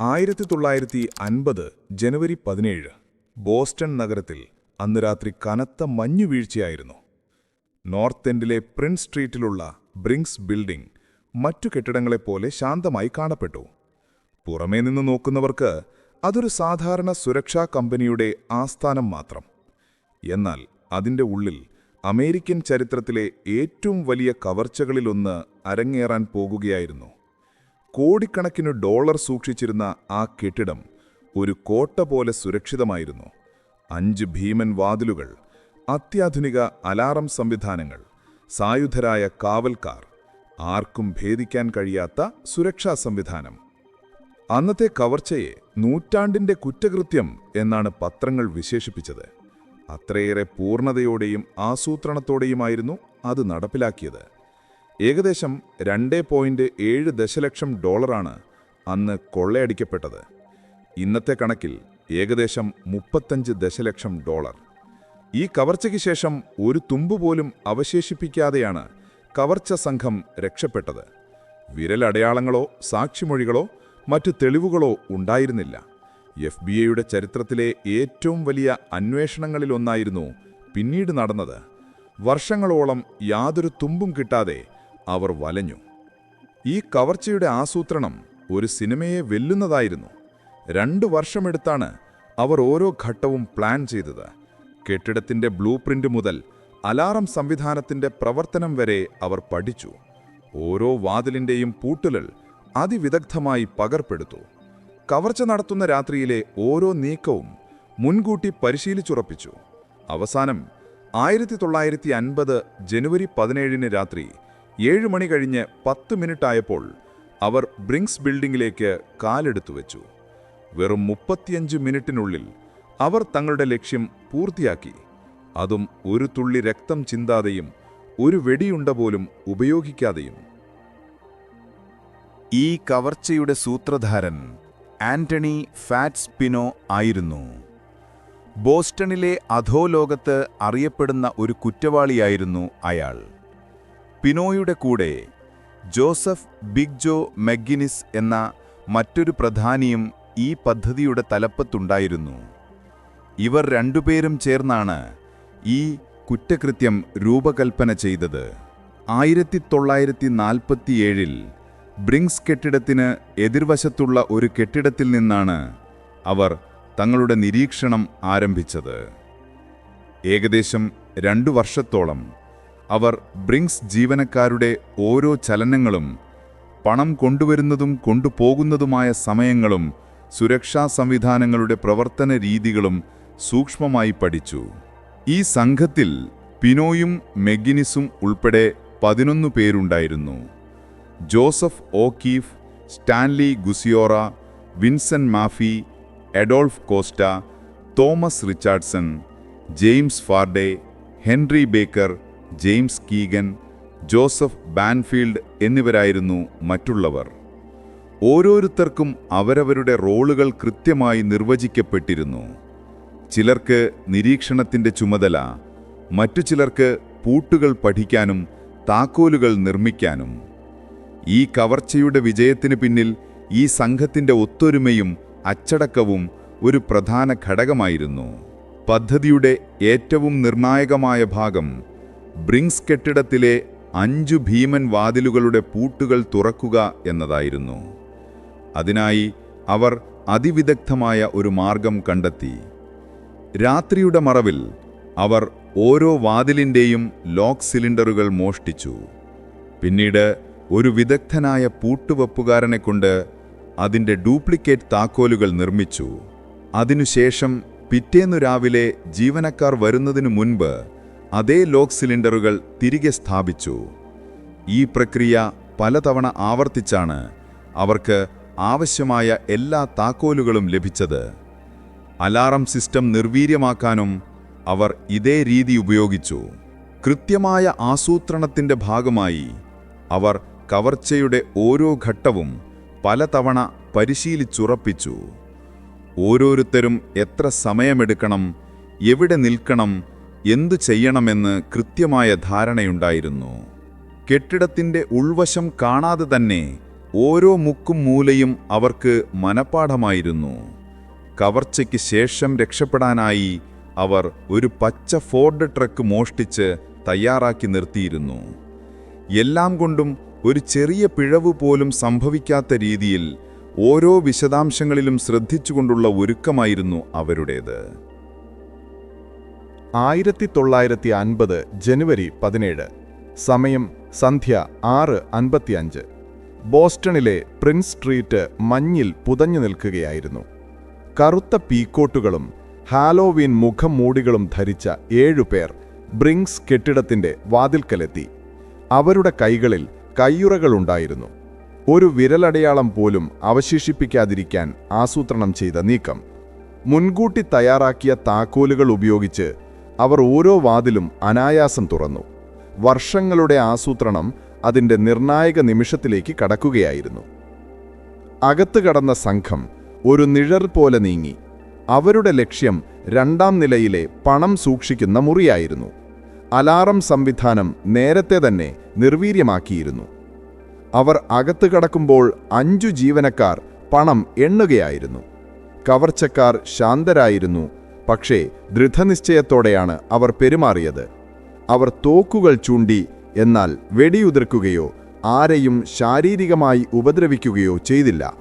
ആയിരത്തി തൊള്ളായിരത്തി അൻപത് ജനുവരി പതിനേഴ് ബോസ്റ്റൺ നഗരത്തിൽ അന്ന് രാത്രി കനത്ത മഞ്ഞുവീഴ്ചയായിരുന്നു നോർത്ത് എൻഡിലെ പ്രിൻസ് സ്ട്രീറ്റിലുള്ള ബ്രിങ്സ് ബിൽഡിംഗ് മറ്റു കെട്ടിടങ്ങളെപ്പോലെ ശാന്തമായി കാണപ്പെട്ടു. പുറമേ നിന്ന് നോക്കുന്നവർക്ക് അതൊരു സാധാരണ സുരക്ഷാ കമ്പനിയുടെ ആസ്ഥാനം മാത്രം. എന്നാൽ അതിന്റെ ഉള്ളിൽ അമേരിക്കൻ ചരിത്രത്തിലെ ഏറ്റവും വലിയ കവർച്ചകളിലൊന്ന് അരങ്ങേറാൻ പോകുകയായിരുന്നു. കോടിക്കണക്കിന് ഡോളർ സൂക്ഷിച്ചിരുന്ന ആ കെട്ടിടം ഒരു കോട്ട പോലെ സുരക്ഷിതമായിരുന്നു. അഞ്ച് ഭീമൻ വാതിലുകൾ അത്യാധുനിക അലാറം സംവിധാനങ്ങൾ സായുധരായ കാവൽക്കാർ ആർക്കും ഭേദിക്കാൻ കഴിയാത്ത സുരക്ഷാ സംവിധാനം. അന്നത്തെ കവർച്ചയെ നൂറ്റാണ്ടിന്റെ കുറ്റകൃത്യം എന്നാണ് പത്രങ്ങൾ വിശേഷിപ്പിച്ചത്. അത്രയേറെ പൂർണതയോടെയും ആസൂത്രണത്തോടെയുമായിരുന്നു അത് നടപ്പിലാക്കിയത്. ഏകദേശം രണ്ട് പോയിന്റ് ഏഴ് ദശലക്ഷം ഡോളറാണ് അന്ന് കൊള്ളയടിക്കപ്പെട്ടത്. ഇന്നത്തെ കണക്കിൽ ഏകദേശം മുപ്പത്തഞ്ച് ദശലക്ഷം ഡോളർ. ഈ കവർച്ചയ്ക്ക് ശേഷം ഒരു തുമ്പുപോലും അവശേഷിപ്പിക്കാതെയാണ് കവർച്ച സംഘം രക്ഷപ്പെട്ടത്. വിരലടയാളങ്ങളോ സാക്ഷിമൊഴികളോ മറ്റു തെളിവുകളോ ഉണ്ടായിരുന്നില്ല. എഫ് ബി ഐയുടെ ചരിത്രത്തിലെ ഏറ്റവും വലിയ അന്വേഷണങ്ങളിലൊന്നായിരുന്നു പിന്നീട് നടന്നത്. വർഷങ്ങളോളം യാതൊരു തുമ്പും കിട്ടാതെ അവർ വലഞ്ഞു. ഈ കവർച്ചയുടെ ആസൂത്രണം ഒരു സിനിമയെ വെല്ലുന്നതായിരുന്നു. രണ്ടു വർഷമെടുത്താണ് അവർ ഓരോ ഘട്ടവും പ്ലാൻ ചെയ്തത്. കെട്ടിടത്തിന്റെ ബ്ലൂ പ്രിന്റ് മുതൽ അലാറം സംവിധാനത്തിന്റെ പ്രവർത്തനം വരെ അവർ പഠിച്ചു. ഓരോ വാതിലിന്റെയും പൂട്ടുകൾ അതിവിദഗ്ധമായി പകർപ്പെടുത്തു. കവർച്ച നടത്തുന്ന രാത്രിയിലെ ഓരോ നീക്കവും മുൻകൂട്ടി പരിശീലിച്ചുറപ്പിച്ചു. അവസാനം ആയിരത്തി തൊള്ളായിരത്തി അൻപത് ജനുവരി പതിനേഴിന് രാത്രി ഏഴ് മണി കഴിഞ്ഞ് പത്ത് മിനിറ്റായപ്പോൾ അവർ ബ്രിങ്സ് ബിൽഡിംഗിലേക്ക് കാലെടുത്തു വെച്ചു. വെറും മുപ്പത്തിയഞ്ച് മിനിറ്റിനുള്ളിൽ അവർ തങ്ങളുടെ ലക്ഷ്യം പൂർത്തിയാക്കി. അതും ഒരു തുള്ളി രക്തം ചിന്താതെയും ഒരു വെടിയുണ്ട പോലും ഉപയോഗിക്കാതെയും. ഈ കവർച്ചയുടെ സൂത്രധാരൻ ആന്റണി ഫാറ്റ്സ്പിനോ ആയിരുന്നു. ബോസ്റ്റണിലെ അധോലോകത്ത് അറിയപ്പെടുന്ന ഒരു കുറ്റവാളിയായിരുന്നു അയാൾ. പിനോയുടെ കൂടെ ജോസഫ് ബിഗ് ജോ മെഗ്ഗിനിസ് എന്ന മറ്റൊരു പ്രധാനിയും ഈ പദ്ധതിയുടെ തലപ്പത്തുണ്ടായിരുന്നു. ഇവർ രണ്ടുപേരും ചേർന്നാണ് ഈ കുറ്റകൃത്യം രൂപകൽപ്പന ചെയ്തത്. ആയിരത്തി തൊള്ളായിരത്തി നാൽപ്പത്തിയേഴിൽ ബ്രിങ്സ് കെട്ടിടത്തിന് എതിർവശത്തുള്ള ഒരു കെട്ടിടത്തിൽ നിന്നാണ് അവർ തങ്ങളുടെ നിരീക്ഷണം ആരംഭിച്ചത്. ഏകദേശം രണ്ടു വർഷത്തോളം അവർ ബ്രിങ്സ് ജീവനക്കാരുടെ ഓരോ ചലനങ്ങളും പണം കൊണ്ടുവരുന്നതും കൊണ്ടുപോകുന്നതുമായ സമയങ്ങളും സുരക്ഷാ സംവിധാനങ്ങളുടെ പ്രവർത്തന രീതികളും സൂക്ഷ്മമായി പഠിച്ചു. ഈ സംഘത്തിൽ പിനോയും മെഗിനിസും ഉൾപ്പെടെ പതിനൊന്നു പേരുണ്ടായിരുന്നു. Joseph O'Keefe Stanley Gusciora Vincent Maffie Adolph Costa Thomas Richardson James Faherty Henry Baker James Geagan Joseph Banfield എന്നിവരായിരുന്നു മറ്റുള്ളവർ. ഓരോരുത്തർക്കും അവരവരുടെ റോളുകൾ കൃത്യമായി നിർവചിക്കപ്പെട്ടിരുന്നു. ചിലർക്ക് നിരീക്ഷണത്തിന്റെ ചുമതല മറ്റു ചിലർക്ക് പൂട്ടുകൾ പഠിക്കാനും താക്കോലുകൾ നിർമ്മിക്കാനും. ഈ കവർച്ചയുടെ വിജയത്തിന് പിന്നിൽ ഈ സംഘത്തിന്റെ ഒത്തൊരുമയും അച്ചടക്കവും ഒരു പ്രധാന ഘടകമായിരുന്നു. പദ്ധതിയുടെ ഏറ്റവും നിർണായകമായ ഭാഗം ബ്രിങ്സ് കെട്ടിടത്തിലെ അഞ്ചു ഭീമൻ വാതിലുകളുടെ പൂട്ടുകൾ തുറക്കുക എന്നതായിരുന്നു. അതിനായി അവർ അതിവിദഗ്ധമായ ഒരു മാർഗം കണ്ടെത്തി. രാത്രിയുടെ മറവിൽ അവർ ഓരോ വാതിലിന്റെയും ലോക്ക് സിലിണ്ടറുകൾ മോഷ്ടിച്ചു. പിന്നീട് ഒരു വിദഗ്ധനായ പൂട്ടുവെപ്പുകാരനെ കൊണ്ട് അതിന്റെ ഡ്യൂപ്ലിക്കേറ്റ് താക്കോലുകൾ നിർമ്മിച്ചു. അതിനുശേഷം പിറ്റേന്നു രാവിലെ ജീവനക്കാർ വരുന്നതിനു മുൻപ് അതേ ലോക്ക് സിലിണ്ടറുകൾ തിരികെ സ്ഥാപിച്ചു. ഈ പ്രക്രിയ പലതവണ ആവർത്തിച്ചാണ് അവർക്ക് ആവശ്യമായ എല്ലാ താക്കോലുകളും ലഭിച്ചത്. അലാറം സിസ്റ്റം നിർവീര്യമാക്കാനും അവർ ഇതേ രീതി ഉപയോഗിച്ചു. കൃത്യമായ ആസൂത്രണത്തിന്റെ ഭാഗമായി അവർ കവർച്ചയുടെ ഓരോ ഘട്ടവും പലതവണ പരിശീലിച്ചുറപ്പിച്ചു. ഓരോരുത്തരും എത്ര സമയമെടുക്കണം എവിടെ നിൽക്കണം എന്തു ചെയ്യണമെന്ന് കൃത്യമായ ധാരണയുണ്ടായിരുന്നു. കെട്ടിടത്തിന്റെ ഉൾവശം കാണാതെ തന്നെ ഓരോ മുക്കും മൂലയും അവർക്ക് മനപ്പാഠമായിരുന്നു. കവർച്ചയ്ക്ക് ശേഷം രക്ഷപ്പെടാനായി അവർ ഒരു പച്ച ഫോർഡ് ട്രക്ക് മോഷ്ടിച്ച് തയ്യാറാക്കി നിർത്തിയിരുന്നു. എല്ലാം കൊണ്ടും ഒരു ചെറിയ പിഴവ് പോലും സംഭവിക്കാത്ത രീതിയിൽ ഓരോ വിശദാംശങ്ങളിലും ശ്രദ്ധിച്ചുകൊണ്ടുള്ള ഒരുക്കമായിരുന്നു അവരുടേത്. ആയിരത്തി തൊള്ളായിരത്തി അൻപത് ജനുവരി പതിനേഴ്. സമയം സന്ധ്യ ആറ് അൻപത്തിയഞ്ച്. ബോസ്റ്റണിലെ പ്രിൻസ് സ്ട്രീറ്റ് മഞ്ഞിൽ പുതഞ്ഞു നിൽക്കുകയായിരുന്നു. കറുത്ത പീക്കോട്ടുകളും ഹാലോവീൻ മുഖം മൂടികളും ധരിച്ച ഏഴുപേർ ബ്രിങ്സ് കെട്ടിടത്തിന്റെ വാതിൽക്കലെത്തി. അവരുടെ കൈകളിൽ കയ്യുറകളുണ്ടായിരുന്നു. ഒരു വിരലടയാളം പോലും അവശേഷിപ്പിക്കാതിരിക്കാൻ ആസൂത്രണം ചെയ്ത നീക്കം. മുൻകൂട്ടി തയ്യാറാക്കിയ താക്കോലുകൾ ഉപയോഗിച്ച് അവർ ഓരോ വാതിലും അനായാസം തുറന്നു. വർഷങ്ങളുടെ ആസൂത്രണം അതിന്റെ നിർണായക നിമിഷത്തിലേക്ക് കടക്കുകയായിരുന്നു. അകത്തു കടന്ന സംഘം ഒരു നിഴൽ പോലെ നീങ്ങി. അവരുടെ ലക്ഷ്യം രണ്ടാം നിലയിലെ പണം സൂക്ഷിക്കുന്ന മുറിയായിരുന്നു. അലാറം സംവിധാനം നേരത്തെ തന്നെ നിർവീര്യമാക്കിയിരുന്നു. അവർ അകത്തു കടക്കുമ്പോൾ അഞ്ചു ജീവനക്കാർ പണം എണ്ണുകയായിരുന്നു. കവർച്ചക്കാർ ശാന്തരായിരുന്നു പക്ഷേ ദൃഢനിശ്ചയത്തോടെയാണ് അവർ പെരുമാറിയത്. അവർ തോക്കുകൾ ചൂണ്ടി എന്നാൽ വെടിയുതിർക്കുകയോ ആരെയും ശാരീരികമായി ഉപദ്രവിക്കുകയോ ചെയ്തില്ല.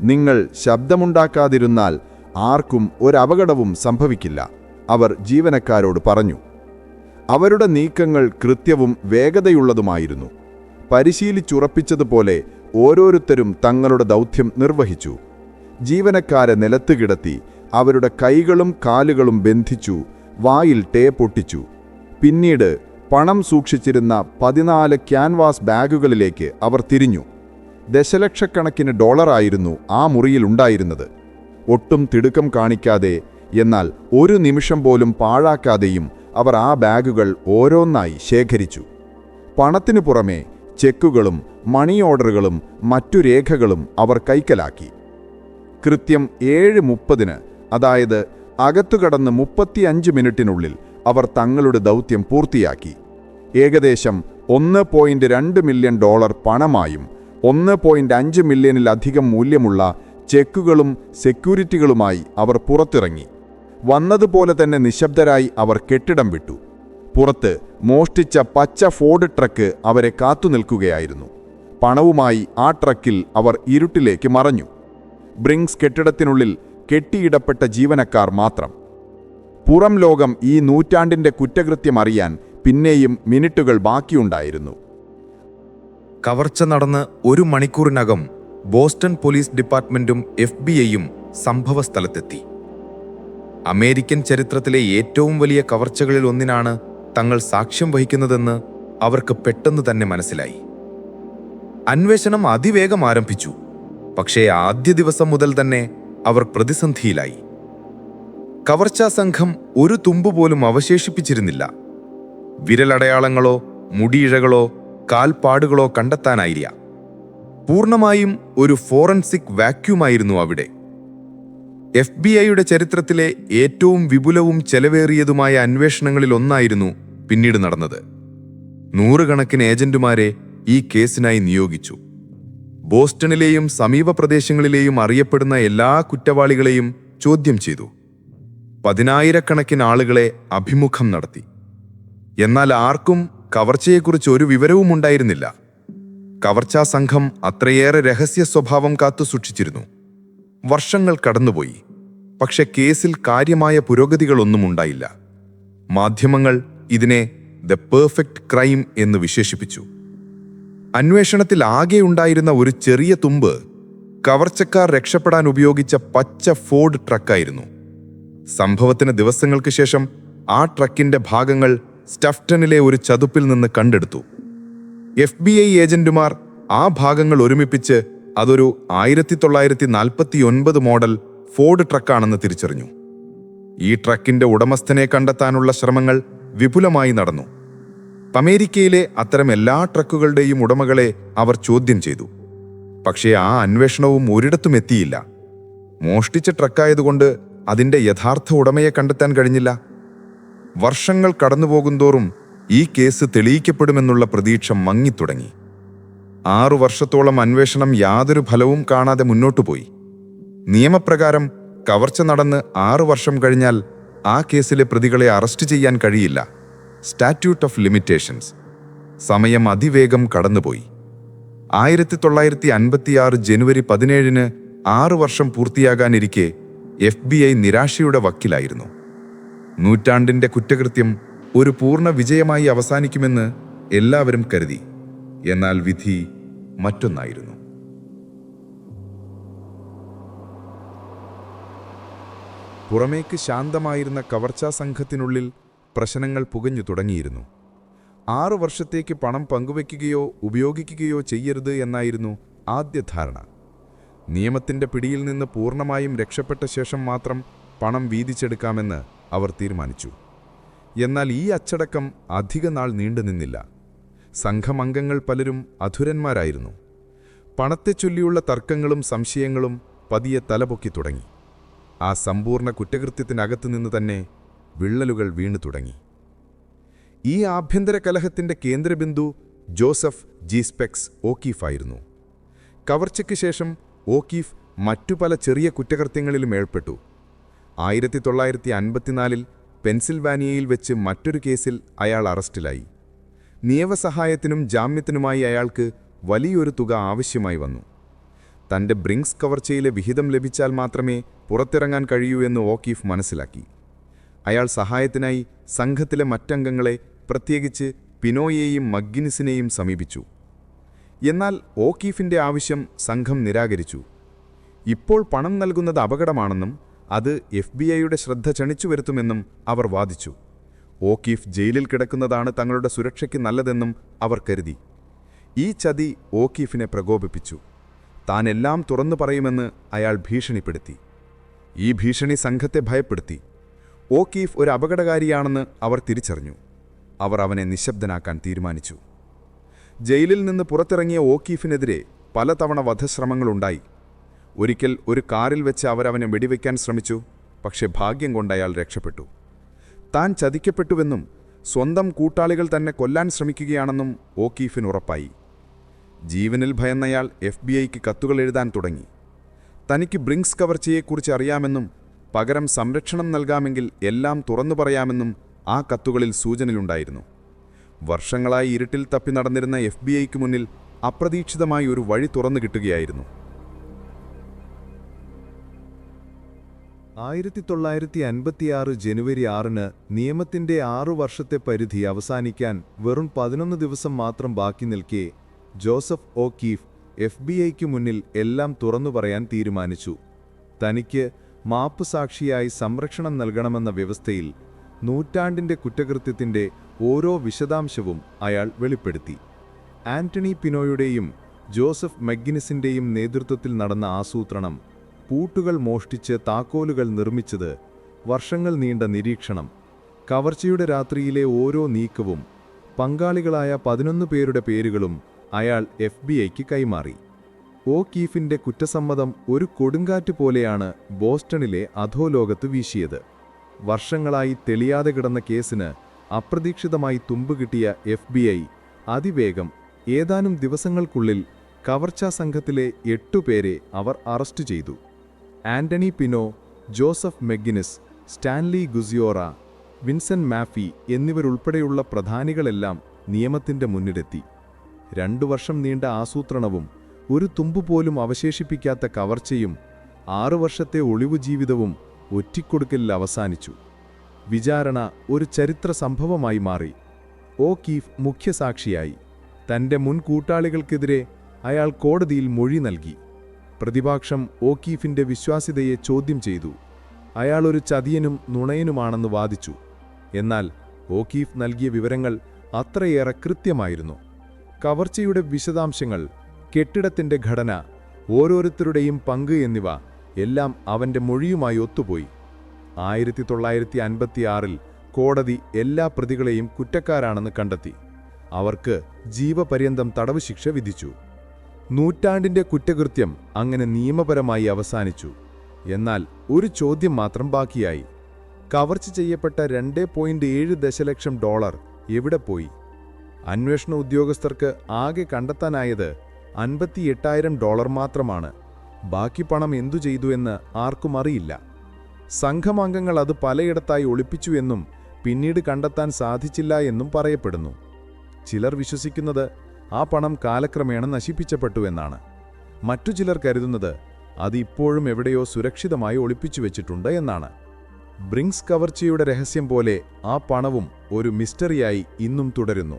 നിങ്ങൾ ശബ്ദമുണ്ടാക്കാതിരുന്നാൽ ആർക്കും ഒരപകടവും സംഭവിക്കില്ല അവർ ജീവനക്കാരോട് പറഞ്ഞു. അവരുടെ നീക്കങ്ങൾ കൃത്യവും വേഗതയുള്ളതുമായിരുന്നു. പരിശീലിച്ചുറപ്പിച്ചതുപോലെ ഓരോരുത്തരും തങ്ങളുടെ ദൗത്യം നിർവഹിച്ചു. ജീവനക്കാരെ നിലത്ത് കിടത്തി അവരുടെ കൈകളും കാലുകളും ബന്ധിച്ചു വായിൽ ടേ പൊട്ടിച്ചു പിന്നീട് പണം സൂക്ഷിച്ചിരുന്ന പതിനാല് ക്യാൻവാസ് ബാഗുകളിലേക്ക് അവർ തിരിഞ്ഞു. ദശലക്ഷക്കണക്കിന് ഡോളറായിരുന്നു ആ മുറിയിൽ ഉണ്ടായിരുന്നത്. ഒട്ടും തിടുക്കം കാണിക്കാതെ എന്നാൽ ഒരു നിമിഷം പോലും പാഴാക്കാതെയും അവർ ആ ബാഗുകൾ ഓരോന്നായി ശേഖരിച്ചു. പണത്തിനു പുറമെ ചെക്കുകളും മണി ഓർഡറുകളും മറ്റു രേഖകളും അവർ കൈക്കലാക്കി. കൃത്യം ഏഴ് മുപ്പതിന് അതായത് അകത്തുകടന്ന് മുപ്പത്തിയഞ്ച് മിനിറ്റിനുള്ളിൽ അവർ തങ്ങളുടെ ദൗത്യം പൂർത്തിയാക്കി. ഏകദേശം ഒന്ന് പോയിന്റ് രണ്ട് മില്യൺ ഡോളർ പണമായും ഒന്ന് പോയിന്റ് അഞ്ച് മില്യണിലധികം മൂല്യമുള്ള ചെക്കുകളും സെക്യൂരിറ്റികളുമായി അവർ പുറത്തിറങ്ങി. വന്നതുപോലെ തന്നെ നിശബ്ദരായി അവർ കെട്ടിടം വിട്ടു. പുറത്ത് മോഷ്ടിച്ച പച്ച ഫോർഡ് ട്രക്ക് അവരെ കാത്തുനിൽക്കുകയായിരുന്നു പണവുമായി ആ ട്രക്കിൽ അവർ ഇരുട്ടിലേക്ക് മറഞ്ഞു. ബ്രിങ്സ് കെട്ടിടത്തിനുള്ളിൽ കെട്ടിയിടപ്പെട്ട ജീവനക്കാർ മാത്രം. പുറം ലോകം ഈ നൂറ്റാണ്ടിന്റെ കുറ്റകൃത്യം അറിയാൻ പിന്നെയും മിനിറ്റുകൾ ബാക്കിയുണ്ടായിരുന്നു. കവർച്ച നടന്ന് ഒരു മണിക്കൂറിനകം ബോസ്റ്റൺ പോലീസ് ഡിപ്പാർട്ട്മെന്റും എഫ് ബി ഐയും സംഭവസ്ഥലത്തെത്തി. അമേരിക്കൻ ചരിത്രത്തിലെ ഏറ്റവും വലിയ കവർച്ചകളിൽ ഒന്നിനാണ് തങ്ങൾ സാക്ഷ്യം വഹിക്കുന്നതെന്ന് അവർക്ക് പെട്ടെന്ന് തന്നെ മനസ്സിലായി. അന്വേഷണം അതിവേഗം ആരംഭിച്ചു. പക്ഷേ ആദ്യ ദിവസം മുതൽ തന്നെ അവർ പ്രതിസന്ധിയിലായി. കവർച്ചാ സംഘം ഒരു തുമ്പ് പോലും അവശേഷിപ്പിച്ചിരുന്നില്ല. വിരലടയാളങ്ങളോ മുടിയിഴകളോ കാൽപ്പാടുകളോ കണ്ടെത്താനായില്ല. പൂർണമായും ഒരു ഫോറൻസിക് വാക്യൂമായിരുന്നു അവിടെ. എഫ് ബി ഐയുടെ ചരിത്രത്തിലെ ഏറ്റവും വിപുലവും ചെലവേറിയതുമായ അന്വേഷണങ്ങളിൽ ഒന്നായിരുന്നു പിന്നീട് നടന്നത്. നൂറുകണക്കിന് ഏജന്റുമാരെ ഈ കേസിനായി നിയോഗിച്ചു. ബോസ്റ്റണിലെയും സമീപ പ്രദേശങ്ങളിലെയും അറിയപ്പെടുന്ന എല്ലാ കുറ്റവാളികളെയും ചോദ്യം ചെയ്തു. പതിനായിരക്കണക്കിന് ആളുകളെ അഭിമുഖം നടത്തി. എന്നാൽ ആർക്കും കവർച്ചയെക്കുറിച്ച് ഒരു വിവരവും ഉണ്ടായിരുന്നില്ല. കവർച്ചാ സംഘം അത്രയേറെ രഹസ്യ സ്വഭാവം കാത്തു സൂക്ഷിച്ചിരുന്നു. വർഷങ്ങൾ കടന്നുപോയി. പക്ഷെ കേസിൽ കാര്യമായ പുരോഗതികളൊന്നും ഉണ്ടായില്ല. മാധ്യമങ്ങൾ ഇതിനെ ദ പെർഫെക്റ്റ് ക്രൈം എന്ന് വിശേഷിപ്പിച്ചു. അന്വേഷണത്തിൽ ആകെ ഉണ്ടായിരുന്ന ഒരു ചെറിയ തുമ്പ് കവർച്ചക്കാർ രക്ഷപ്പെടാൻ ഉപയോഗിച്ച പച്ച ഫോർഡ് ട്രക്കായിരുന്നു. സംഭവത്തിന് ദിവസങ്ങൾക്ക് ശേഷം ആ ട്രക്കിന്റെ ഭാഗങ്ങൾ സ്റ്റഫ്റ്റനിലെ ഒരു ചതുപ്പിൽ നിന്ന് കണ്ടെടുത്തു. എഫ് ബി ഐ ഏജന്റുമാർ ആ ഭാഗങ്ങൾ ഒരുമിപ്പിച്ച് അതൊരു ആയിരത്തി തൊള്ളായിരത്തി നാൽപ്പത്തി ഒൻപത് മോഡൽ ഫോർഡ് ട്രക്കാണെന്ന് തിരിച്ചറിഞ്ഞു. ഈ ട്രക്കിന്റെ ഉടമസ്ഥനെ കണ്ടെത്താനുള്ള ശ്രമങ്ങൾ വിപുലമായി നടന്നു. അമേരിക്കയിലെ അത്തരം എല്ലാ ട്രക്കുകളുടെയും ഉടമകളെ അവർ ചോദ്യം ചെയ്തു. പക്ഷേ ആ അന്വേഷണവും ഒരിടത്തും എത്തിയില്ല. മോഷ്ടിച്ച ട്രക്കായതുകൊണ്ട് അതിന്റെ യഥാർത്ഥ ഉടമയെ കണ്ടെത്താൻ കഴിഞ്ഞില്ല. വർഷങ്ങൾ കടന്നുപോകുന്തോറും ഈ കേസ് തെളിയിക്കപ്പെടുമെന്നുള്ള പ്രതീക്ഷ മങ്ങിത്തുടങ്ങി. ആറു വർഷത്തോളം അന്വേഷണം യാതൊരു ഫലവും കാണാതെ മുന്നോട്ടു പോയി. നിയമപ്രകാരം കവർച്ച നടന്ന് ആറു വർഷം കഴിഞ്ഞാൽ ആ കേസിലെ പ്രതികളെ അറസ്റ്റ് ചെയ്യാൻ കഴിയില്ല. Statute of limitations. സമയം അതിവേഗം കടന്നുപോയി. ആയിരത്തി തൊള്ളായിരത്തി അൻപത്തിയാറ് ജനുവരി പതിനേഴിന് ആറു വർഷം പൂർത്തിയാകാനിരിക്കെ എഫ് ബി ഐ നിരാശയുടെ വക്കിലായിരുന്നു. നൂറ്റാണ്ടിന്റെ കുറ്റകൃത്യം ഒരു പൂർണ വിജയമായി അവസാനിക്കുമെന്ന് എല്ലാവരും കരുതി. എന്നാൽ വിധി മറ്റൊന്നായിരുന്നു. പുറമേക്ക് ശാന്തമായിരുന്ന കവർച്ചാ സംഘത്തിനുള്ളിൽ പ്രശ്നങ്ങൾ പുകഞ്ഞു തുടങ്ങിയിരുന്നു. ആറു വർഷത്തേക്ക് പണം പങ്കുവയ്ക്കുകയോ ഉപയോഗിക്കുകയോ ചെയ്യരുത് എന്നായിരുന്നു ആദ്യ ധാരണ. നിയമത്തിന്റെ പിടിയിൽ നിന്ന് പൂർണമായും രക്ഷപ്പെട്ട ശേഷം മാത്രം പണം വീതിച്ചെടുക്കാമെന്ന് അവർ തീരുമാനിച്ചു. എന്നാൽ ഈ അച്ചടക്കം അധിക നാൾ നീണ്ടുനിന്നില്ല സംഘമംഗങ്ങൾ പലരും അധുരന്മാരായിരുന്നു. പണത്തെ ചൊല്ലിയുള്ള തർക്കങ്ങളും സംശയങ്ങളും പതിയെ തലപൊക്കി തുടങ്ങി. ആ സമ്പൂർണ കുറ്റകൃത്യത്തിനകത്തു നിന്ന് തന്നെ വിള്ളലുകൾ വീണു തുടങ്ങി. ഈ ആഭ്യന്തര കലഹത്തിന്റെ കേന്ദ്രബിന്ദു ജോസഫ് ജീസ്പെക്സ് ഓക്കീഫായിരുന്നു കവർച്ചയ്ക്ക് ശേഷം ഓക്കീഫ് മറ്റു പല ചെറിയ കുറ്റകൃത്യങ്ങളിലും ഏർപ്പെട്ടു. ആയിരത്തി തൊള്ളായിരത്തി അൻപത്തിനാലിൽ പെൻസിൽവാനിയയിൽ വെച്ച് മറ്റൊരു കേസിൽ അയാൾ അറസ്റ്റിലായി. നിയമസഹായത്തിനും ജാമ്യത്തിനുമായി അയാൾക്ക് വലിയൊരു തുക ആവശ്യമായി വന്നു. തന്റെ ബ്രിങ്സ് കവർച്ചയിലെ വിഹിതം ലഭിച്ചാൽ മാത്രമേ പുറത്തിറങ്ങാൻ കഴിയൂ എന്ന് ഓക്കീഫ് മനസ്സിലാക്കി. അയാൾ സഹായത്തിനായി സംഘത്തിലെ മറ്റംഗങ്ങളെ പ്രത്യേകിച്ച് പിനോയെയും മഗ്ഗിനിസിനെയും സമീപിച്ചു. എന്നാൽ ഓക്കീഫിന്റെ ആവശ്യം സംഘം നിരാകരിച്ചു. ഇപ്പോൾ പണം നൽകുന്നത് അപകടമാണെന്നും അത് എഫ് ബി ഐയുടെ ശ്രദ്ധ ക്ഷണിച്ചു വരുത്തുമെന്നും അവർ വാദിച്ചു. ഓക്കീഫ് ജയിലിൽ കിടക്കുന്നതാണ് തങ്ങളുടെ സുരക്ഷയ്ക്ക് നല്ലതെന്നും അവർ കരുതി. ഈ ചതി ഓക്കീഫിനെ പ്രകോപിപ്പിച്ചു. താൻ എല്ലാം തുറന്നു പറയുമെന്ന് അയാൾ ഭീഷണിപ്പെടുത്തി. ഈ ഭീഷണി സംഘത്തെ ഭയപ്പെടുത്തി. ഓക്കീഫ് ഒരു അപകടകാരിയാണെന്ന് അവർ തിരിച്ചറിഞ്ഞു. അവർ അവനെ നിശബ്ദനാക്കാൻ തീരുമാനിച്ചു. ജയിലിൽ നിന്ന് പുറത്തിറങ്ങിയ ഓക്കീഫിനെതിരെ പലതവണ വധശ്രമങ്ങളുണ്ടായി. ഒരിക്കൽ ഒരു കാറിൽ വെച്ച് അവരവനെ വെടിവെക്കാൻ ശ്രമിച്ചു പക്ഷേ ഭാഗ്യം കൊണ്ട് അയാൾ രക്ഷപ്പെട്ടു. താൻ ചതിക്കപ്പെട്ടുവെന്നും സ്വന്തം കൂട്ടാളികൾ തന്നെ കൊല്ലാൻ ശ്രമിക്കുകയാണെന്നും ഓക്കീഫിന് ഉറപ്പായി. ജീവനിൽ ഭയന്നയാൾ എഫ് ബി ഐക്ക് കത്തുകൾ എഴുതാൻ തുടങ്ങി. തനിക്ക് ബ്രിങ്സ് കവർച്ചയെക്കുറിച്ച് അറിയാമെന്നും പകരം സംരക്ഷണം നൽകാമെങ്കിൽ എല്ലാം തുറന്നു പറയാമെന്നും ആ കത്തുകളിൽ സൂചനയുണ്ടായിരുന്നു വർഷങ്ങളായി ഇരുട്ടിൽ തപ്പി നടന്നിരുന്ന എഫ് ബി ഐക്ക് മുന്നിൽ അപ്രതീക്ഷിതമായി ഒരു വഴി തുറന്നു കിട്ടുകയായിരുന്നു. ആയിരത്തി തൊള്ളായിരത്തി അൻപത്തിയാറ് ജനുവരി ആറിന് നിയമത്തിന്റെ ആറു വർഷത്തെ പരിധി അവസാനിക്കാൻ വെറും പതിനൊന്ന് ദിവസം മാത്രം ബാക്കി നിൽക്കെ ജോസഫ് ഒ കീഫ് എഫ് ബി ഐക്ക് മുന്നിൽ എല്ലാം തുറന്നു പറയാൻ തീരുമാനിച്ചു. തനിക്ക് മാപ്പ് സാക്ഷിയായി സംരക്ഷണം നൽകണമെന്ന വ്യവസ്ഥയിൽ നൂറ്റാണ്ടിന്റെ കുറ്റകൃത്യത്തിന്റെ ഓരോ വിശദാംശവും അയാൾ വെളിപ്പെടുത്തി. ആന്റണി പിനോയുടെയും ജോസഫ് മെഗ്ഗിനിസിന്റെയും നേതൃത്വത്തിൽ നടന്ന ആസൂത്രണം പൂട്ടുകൾ മോഷ്ടിച്ച് താക്കോലുകൾ നിർമ്മിച്ചത് വർഷങ്ങൾ നീണ്ട നിരീക്ഷണം കവർച്ചയുടെ രാത്രിയിലെ ഓരോ നീക്കവും പങ്കാളികളായ പതിനൊന്ന് പേരുടെ പേരുകളും അയാൾ എഫ് കൈമാറി. ഓ കീഫിന്റെ കുറ്റസമ്മതം ഒരു കൊടുങ്കാറ്റ് പോലെയാണ് ബോസ്റ്റണിലെ അധോലോകത്ത് വീശിയത്. വർഷങ്ങളായി തെളിയാതെ കിടന്ന കേസിന് അപ്രതീക്ഷിതമായി തുമ്പുകിട്ടിയ എഫ് ബി ഐ അതിവേഗം ഏതാനും ദിവസങ്ങൾക്കുള്ളിൽ കവർച്ചാ സംഘത്തിലെ എട്ടുപേരെ അവർ അറസ്റ്റ് ചെയ്തു. Anthony Pino Joseph McGinnis Stanley Gusciora Vincent Maffie എന്നിവരുൾപ്പെടെയുള്ള പ്രധാനികളെല്ലാം നിയമത്തിന്റെ മുന്നിലെത്തി. രണ്ടു വർഷം നീണ്ട ആസൂത്രണവും ഒരു തുമ്പുപോലും അവശേഷിപ്പിക്കാത്ത കവർച്ചയും ആറു വർഷത്തെ ഒളിവു ജീവിതവും ഒറ്റിക്കൊടുക്കലിൽ അവസാനിച്ചു. വിചാരണ ഒരു ചരിത്ര സംഭവമായി മാറി. ഓ കീഫ് മുഖ്യസാക്ഷിയായി. തന്റെ മുൻ കൂട്ടാളികൾക്കെതിരെ അയാൾ കോടതിയിൽ മൊഴി നൽകി. പ്രതിപക്ഷം കീഫിന്റെ വിശ്വാസ്യതയെ ചോദ്യം ചെയ്തു. അയാൾ ഒരു ചതിയനും നുണയനുമാണെന്ന് വാദിച്ചു. എന്നാൽ ഓക്കീഫ് നൽകിയ വിവരങ്ങൾ അത്രയേറെ കൃത്യമായിരുന്നു. കവർച്ചയുടെ വിശദാംശങ്ങൾ കെട്ടിടത്തിന്റെ ഘടന ഓരോരുത്തരുടെയും പങ്ക് എന്നിവ എല്ലാം അവന്റെ മൊഴിയുമായി ഒത്തുപോയി. ആയിരത്തി തൊള്ളായിരത്തി അൻപത്തിയാറിൽ കോടതി എല്ലാ പ്രതികളെയും കുറ്റക്കാരാണെന്ന് കണ്ടെത്തി. അവർക്ക് ജീവപര്യന്തം തടവ് ശിക്ഷ വിധിച്ചു. നൂറ്റാണ്ടിന്റെ കുറ്റകൃത്യം അങ്ങനെ നിയമപരമായി അവസാനിച്ചു. എന്നാൽ ഒരു ചോദ്യം മാത്രം ബാക്കിയായി. കവർച്ച ചെയ്യപ്പെട്ട രണ്ട് പോയിന്റ് ഏഴ് ദശലക്ഷം ഡോളർ എവിടെ പോയി? അന്വേഷണ ഉദ്യോഗസ്ഥർക്ക് ആകെ കണ്ടെത്താനായത് അൻപത്തി എട്ടായിരം ഡോളർ മാത്രമാണ്. ബാക്കി പണം എന്തു ചെയ്തു എന്ന് ആർക്കും അറിയില്ല. സംഘമംഗങ്ങൾ അത് പലയിടത്തായി ഒളിപ്പിച്ചു എന്നും പിന്നീട് കണ്ടെത്താൻ സാധിച്ചില്ല എന്നും പറയപ്പെടുന്നു. ചിലർ വിശ്വസിക്കുന്നത് ആ പണം കാലക്രമേണ നശിപ്പിച്ചപ്പെട്ടു എന്നാണ്. മറ്റു ചിലർ കരുതുന്നത് അത് ഇപ്പോഴും എവിടെയോ സുരക്ഷിതമായി ഒളിപ്പിച്ചു വെച്ചിട്ടുണ്ട് എന്നാണ്. ബ്രിങ്സ് കവർച്ചയുടെ രഹസ്യം പോലെ ആ പണവും ഒരു മിസ്റ്ററിയായി ഇന്നും തുടരുന്നു.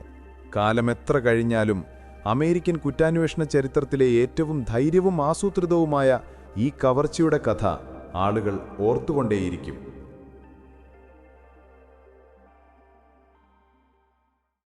കാലമെത്ര കഴിഞ്ഞാലും അമേരിക്കൻ കുറ്റാന്വേഷണ ചരിത്രത്തിലെ ഏറ്റവും ധൈര്യവും ആസൂത്രിതവുമായ ഈ കവർച്ചയുടെ കഥ ആളുകൾ ഓർത്തുകൊണ്ടേയിരിക്കും.